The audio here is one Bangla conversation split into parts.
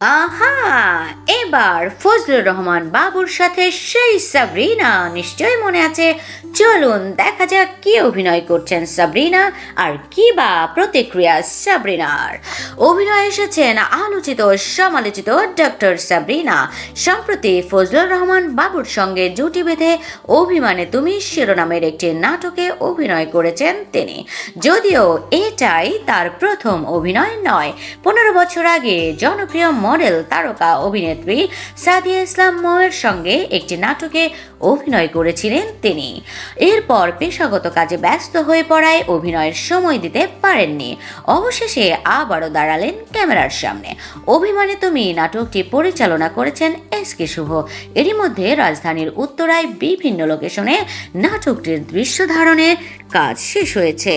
আহা, এবার ফজলুর রহমান বাবুর সাথে সেই সাবরিনা নিশ্চয়ই মনে আছে। চলুন দেখা যাক কি অভিনয় করছেন সাবরিনা আর কি বা প্রতিক্রিয়া সাবরিনার। অভিনয় এসেছেন আলোচিত, সমালোচিত ডক্টর সাবরিনা। সম্প্রতি ফজলুর রহমান বাবুর সঙ্গে জুটি বেঁধে অভিমানে তুমি শিরোনামের একটি নাটকে অভিনয় করেছেন তিনি। যদিও এটাই তার প্রথম অভিনয় নয়, পনেরো বছর আগে জনপ্রিয় মডেল তারকা অভিনেত্রী সাদিয়া ইসলাম ময়ের সঙ্গে একটি নাটকে অভিনয় করেছিলেন তিনি। এরপর পেশাগত কাজে ব্যস্ত হয়ে পড়ায় অভিনয়ের সময় দিতে পারেননি। অবশেষে আবারও দাঁড়ালেন ক্যামেরার সামনে। অভিমানে তুমি নাটকটি পরিচালনা করেছেন এস কে শুভ। এরই মধ্যে রাজধানীর উত্তরায় বিভিন্ন লোকেশনে নাটকটির দৃশ্য ধারণের কাজ শেষ হয়েছে।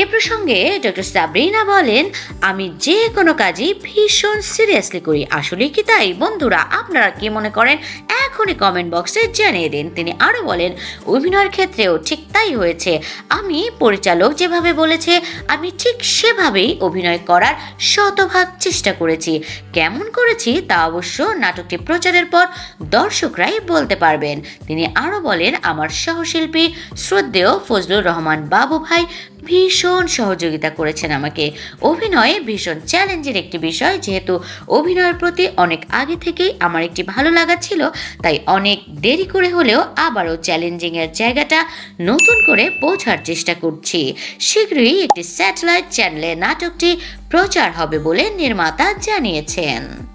এ প্রসঙ্গে ডক্টর সাবরিনা বলেন, আমি যে কোনো কাজই ভীষণ সিরিয়াসলি করি। আসলে কি তাই? বন্ধুরা, আপনারা কি মনে করেন? এখনই কমেন্ট বক্সে জানিয়ে দিন। তিনি আরও বলেন, অভিনয়ের ক্ষেত্রেও ঠিক তাই হয়েছে। আমি পরিচালক যেভাবে বলেছে, আমি ঠিক সেভাবেই অভিনয় করার শতভাগ চেষ্টা করেছি। কেমন করেছি তা অবশ্য নাটকটি প্রচারের পর দর্শকরাই বলতে পারবেন। তিনি আরও বলেন, আমার সহশিল্পী শ্রদ্ধেয় ফজলুর রহমান বাবু ভাই ভীষণ সহযোগিতা করেছেন আমাকে। অভিনয়ে ভীষণ চ্যালেঞ্জের একটি বিষয়, যেহেতু অভিনয়ের প্রতি অনেক আগে থেকেই আমার একটি ভালো লাগা ছিল, তাই অনেক দেরি করে হলেও আবারও চ্যালেঞ্জিংয়ের জায়গাটা নতুন করে পৌঁছার চেষ্টা করছি। শীঘ্রই একটি স্যাটেলাইট চ্যানেলে নাটকটি প্রচার হবে বলে নির্মাতা জানিয়েছেন।